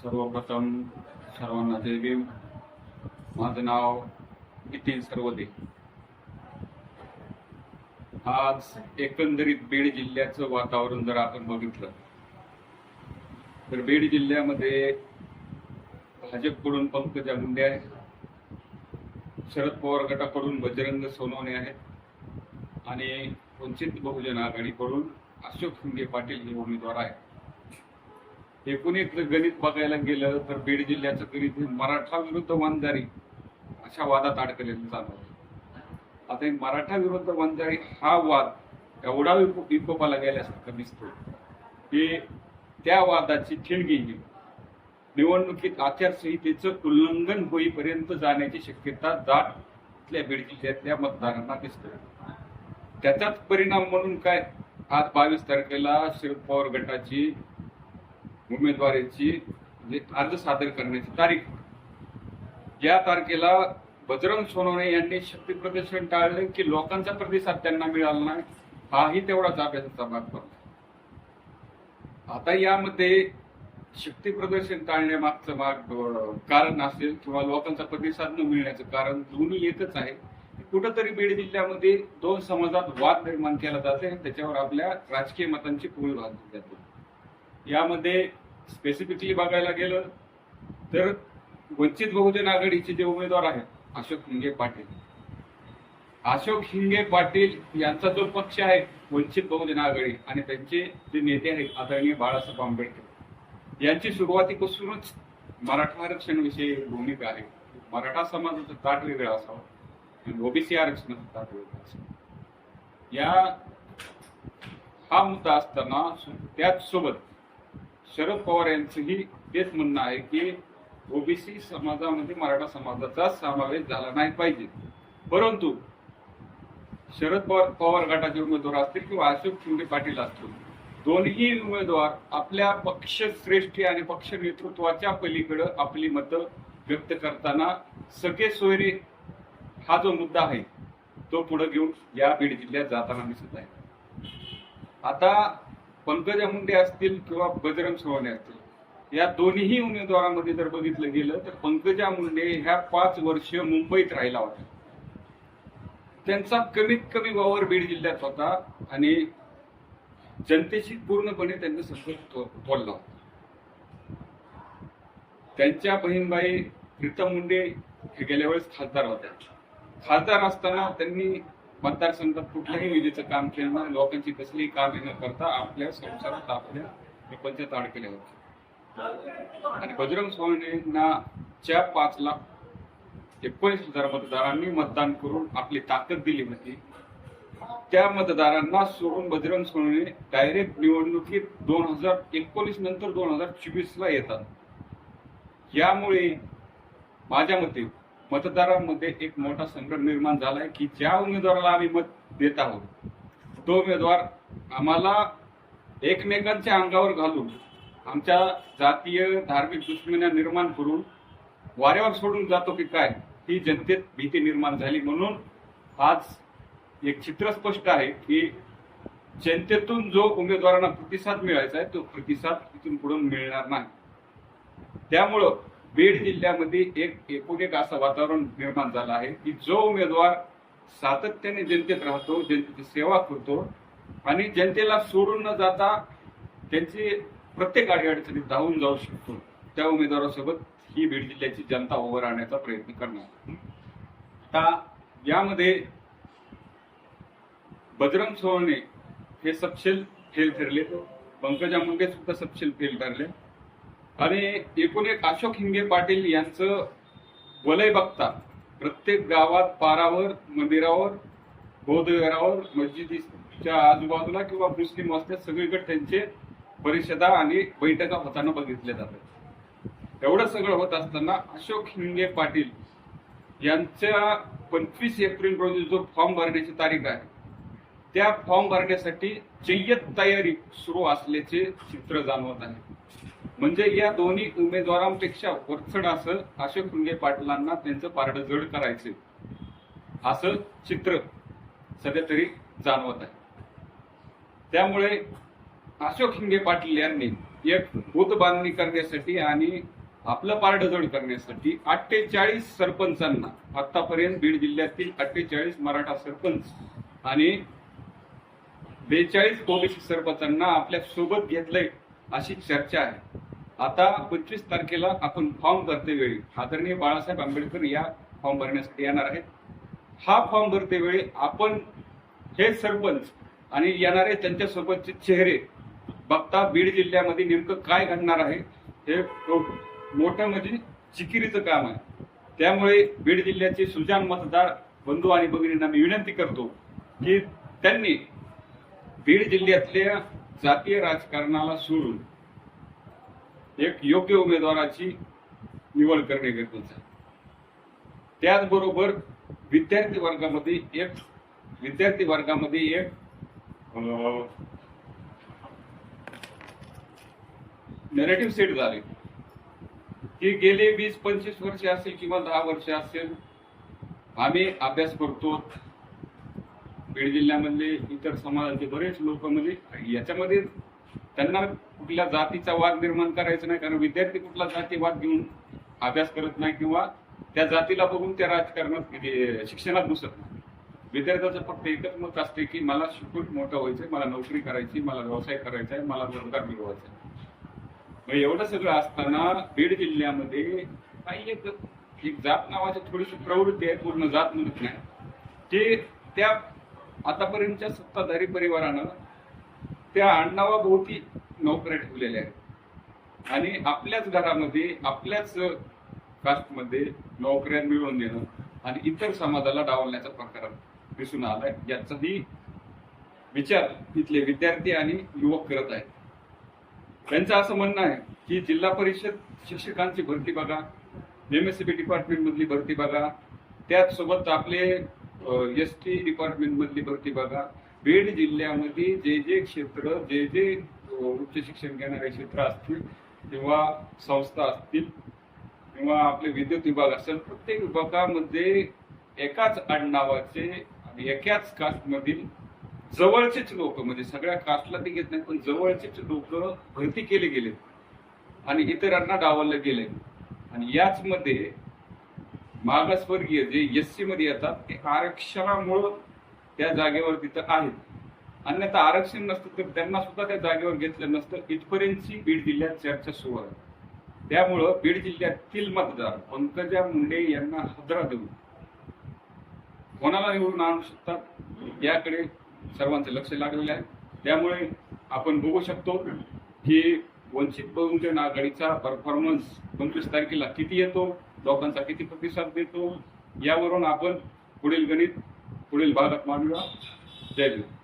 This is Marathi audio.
सर्वप्रथम सर्वांना जय माझं नाव नितीन सर्वदे. आज एकंदरीत बीड जिल्ह्याचं वातावरण जर आपण बघितलं तर बीड जिल्ह्यामध्ये भाजपकडून पंकजा मुंडे आहे शरद पवार गटाकडून बजरंग सोनवणे आहेत. आणि वंचित बहुजन आघाडीकडून अशोक हिंगे पाटील हे उमेदवार आहेत. एकूण एक गणित बघायला गेलं तर बीड जिल्ह्याचं गणित हे मराठा विरुद्ध वंजारी अशा वादात अडकलेलं चालू आता हे मराठा विरुद्ध वंजारी हा वाद एवढा विकोपाला गेल्यासारखा दिसतो की त्या वादाची ठिणगी निवडणुकीत आचारसंहितेचं उल्लंघन होईपर्यंत जाण्याची शक्यता दाटल्या बीड जिल्ह्यातल्या मतदारांना दिसतोय. त्याचाच परिणाम म्हणून काय? आज बावीस तारखेला शरद पवार गटाची उमेदवारीची म्हणजे अर्ज सादर करण्याची तारीख. या तारखेला बजरंग सोनवणे यांनी शक्ती प्रदर्शन टाळले की लोकांचा प्रतिसाद त्यांना मिळाला नाही हाही तेवढाच अभ्यासाचा भाग पडला आता यामध्ये शक्ती प्रदर्शन टाळण्यामागचं माग कारण असेल किंवा लोकांचा प्रतिसाद न मिळण्याचं कारण दोन्ही एकच आहे. कुठंतरी बीड जिल्ह्यामध्ये दोन समाजात वाद निर्माण केला जाते आणि त्याच्यावर आपल्या राजकीय मतांची पोळ भाग जाते. यामध्ये स्पेसिफिकली बघायला गेलं तर वंचित बहुजन आघाडीचे जे उमेदवार आहेत अशोक हिंगे पाटील. अशोक हिंगे पाटील यांचा जो पक्ष आहे वंचित बहुजन आघाडी आणि त्यांचे जे नेते आहेत आदरणीय बाळासाहेब आंबेडकर यांची सुरुवातीपासूनच मराठा आरक्षणाविषयी भूमिका आहे. मराठा समाजाचा ताट वेगळा असावा आणि ओबीसी आरक्षणाचा ताट वेगळा असावा. या हा मुद्दा असताना त्याच सोबत शरद पवार यांचंही तेच म्हणणं आहे की ओबीसी समाजामध्ये मराठा समाजाचा समावेश झाला नाही पाहिजे. परंतु शरद पवार पवार गटाचे उमेदवार असतील किंवा अशोक शिंदे पाटील असतील दोन्ही उमेदवार आपल्या पक्षश्रेष्ठी आणि पक्ष नेतृत्वाच्या पलीकडे आपली मतं व्यक्त करताना सगळे सोयरे हा जो मुद्दा आहे तो पुढे घेऊन या बीड जिल्ह्यात जाताना दिसत आहे. आता पंकजा मुंडे असतील किंवा बजरंग सोहाने असतील या दोन्ही उमेदवारांमध्ये जर बघितलं गेलं तर पंकजा मुंडे ह्या पाच वर्ष मुंबईत राहिला होता. त्यांचा कमीत कमी वावर बीड जिल्ह्यात होता आणि जनतेशी पूर्णपणे त्यांचा संपर्क बोलला होता. त्यांच्या बहीणबाई प्रीतम मुंडे हे गेल्या वेळेस खासदार होत्या. खासदार असताना त्यांनी मतदारसंघात कुठल्याही विजेचं काम केलं नाही लोकांची कसलीही कामे न करता आपल्या संसारात आपल्या विपंचात अडकल्या होते. आणि बजरंग सोहणेंना च्या पाच लाख एकोणीस हजार मतदारांनी मतदान करून आपली ताकद दिली होती. त्या मतदारांना सोडून बजरंग सोहणे डायरेक्ट निवडणुकीत दोन हजार एकोणीस नंतर दोन हजार चोवीस ला येतात. यामुळे माझ्या मते मतदारांमध्ये एक मोठा संकट निर्माण झालाय की ज्या उमेदवाराला आम्ही मत देत आहोत तो उमेदवार आम्हाला एकमेकांच्या अंगावर घालून आमच्या जातीय धार्मिक दुश्मन्या निर्माण करून वाऱ्यावर सोडून जातो की काय ही जनतेत भीती निर्माण झाली. म्हणून आज एक चित्र स्पष्ट आहे की जनतेतून जो उमेदवारांना प्रतिसाद मिळायचा आहे तो प्रतिसाद इथून पुढे मिळणार नाही. त्यामुळं बीड जिल्ह्यामध्ये एक एकूण एक असं वातावरण निर्माण झालं आहे की जो उमेदवार सातत्याने जनतेत राहतो जनतेची सेवा करतो आणि जनतेला सोडून न जाता त्यांची प्रत्येक अडीअडचणीत धावून जाऊ शकतो. त्या उमेदवारासोबत ही बीड जिल्ह्याची जनता उभं राहण्याचा प्रयत्न करणार आता यामध्ये बजरंग सोहने हे सपशेल फेल ठरले. पंकजा मुंडे सुद्धा सपशेल फेल ठरले. आणि एकूण एक अशोक हिंगे पाटील यांचं वलय बघता प्रत्येक गावात पारावर मंदिरावर बौद्धविहारावर मस्जिदीच्या आजूबाजूला किंवा मुस्लिम वस्त्यात सगळीकडे त्यांचे परिषदा आणि बैठका होताना बघितल्या जातात. एवढं सगळं होत असताना अशोक हिंगे पाटील यांच्या पंचवीस एप्रिल रोजी जो फॉर्म भरण्याची तारीख आहे त्या फॉर्म भरण्यासाठी जय्यत तयारी सुरू असल्याचे चित्र जाणवत आहे. म्हणजे या दोन्ही उमेदवारांपेक्षा वरचड असं अशोक हिंगे पाटलांना त्यांचं पारड जड करायचे असं चित्र सध्या तरी जाणवत आहे. त्यामुळे अशोक हिंगे पाटील यांनी एक बुध बांधणी करण्यासाठी आणि आपलं पारड जड करण्यासाठी अठ्ठेचाळीस सरपंचांना आतापर्यंत बीड जिल्ह्यातील अठ्ठेचाळीस मराठा सरपंच आणि बेचाळीस पोलीस सरपंचांना आपल्यासोबत घेतलंय अशी चर्चा आहे. आता पंचवीस तारखेला आपण फॉर्म भरते वेळी. आदरणीय बाळासाहेब आंबेडकर या फॉर्म भरण्यासाठी येणार आहेत. हा फॉर्म भरते वेळी आपण हे सरपंच आणि येणारे त्यांच्यासोबतचे चेहरे बघता बीड जिल्ह्यामध्ये नेमकं काय घडणार आहे हे मोठं म्हणजे चिकिरीचं काम आहे. त्यामुळे बीड जिल्ह्याचे सुजान मतदार बंधू आणि भगिनींना मी विनंती करतो की त्यांनी बीड जिल्ह्यातल्या जातीय राजकारणाला सोडून एक योग्य उमेदवाराची निवड करणे गरजेचं आहे. त्याचबरोबर विद्यार्थी वर्गामध्ये एक विद्यार्थी वर्गामध्ये एक नेरेटिव्ह सेट झाले. की गेले वीस पंचवीस वर्ष असेल किंवा दहा वर्ष असेल आम्ही अभ्यास करतो. बीड जिल्ह्यामधले इतर समाजाचे बरेच लोक म्हणजे याच्यामध्ये त्यांना कुठल्या जातीचा वाद निर्माण करायचा नाही कारण विद्यार्थी कुठला जातीवाद घेऊन अभ्यास करत नाही किंवा त्या जातीला बघून त्या राजकारणात शिक्षणात घुसत नाही. विद्यार्थ्याचं फक्त एकच मत असते की मला शिकून मोठं व्हायचंय मला नोकरी करायची मला व्यवसाय करायचा आहे मला रोजगार मिळवायचा आहे. मग एवढं सगळं असताना बीड जिल्ह्यामध्ये काही एक एक जात नावाची थोडीशी प्रवृत्ती आहे पूर्ण जात म्हणत नाही. ते त्या आतापर्यंतच्या सत्ताधारी परिवारानं त्या आडनावाभोवती नोकऱ्या ठेवलेल्या आहेत. आणि आपल्याच घरामध्ये आपल्याच कास्टमध्ये नोकऱ्या मिळवून देणं आणि इतर समाजाला डावलण्याचा प्रकार दिसून आलाय. याचाही विचार तिथले विद्यार्थी आणि युवक करत आहेत. त्यांचं असं म्हणणं आहे की जिल्हा परिषद शिक्षकांची भरती बघा एमएससीबी डिपार्टमेंट मधली भरती बघा त्याचसोबत आपले एस टी डिपार्टमेंट मधली भरती बघा बीड जिल्ह्यामध्ये जे जे क्षेत्र जे जे उच्च शिक्षण घेणारे क्षेत्र असतील किंवा संस्था असतील किंवा आपले विद्युत विभाग असेल प्रत्येक विभागामध्ये एकाच आडनावाचे आणि एकाच कास्टमधील जवळचेच लोक म्हणजे सगळ्या कास्टला ते घेत नाही पण जवळचेच लोक भरती केले गेले आणि इतरांना डावलले गेले आणि याच मध्ये मागासवर्गीय जे एस सी मध्ये येतात ते आरक्षणामुळं त्या जागेवर तिथं आहेत. अन्यथा आरक्षण नसतं तर त्यांना सुद्धा त्या जागेवर घेतलं नसतं. इथपर्यंतची बीड जिल्ह्यात चर्चा सुरू आहे. त्यामुळं बीड जिल्ह्यातील मतदार पंकजा मुंडे यांना हजरा देऊन कोणाला निवडून आणू शकतात याकडे सर्वांचं लक्ष लागलेलं आहे. त्यामुळे आपण बघू शकतो की वंचित बहुजन आघाडीचा परफॉर्मन्स पंचवीस तारखेला किती येतो? लोकांचा किती प्रतिसाद देतो? यावरून आपण पुढील गणित पुढील भागात मांडूया. जय भीम.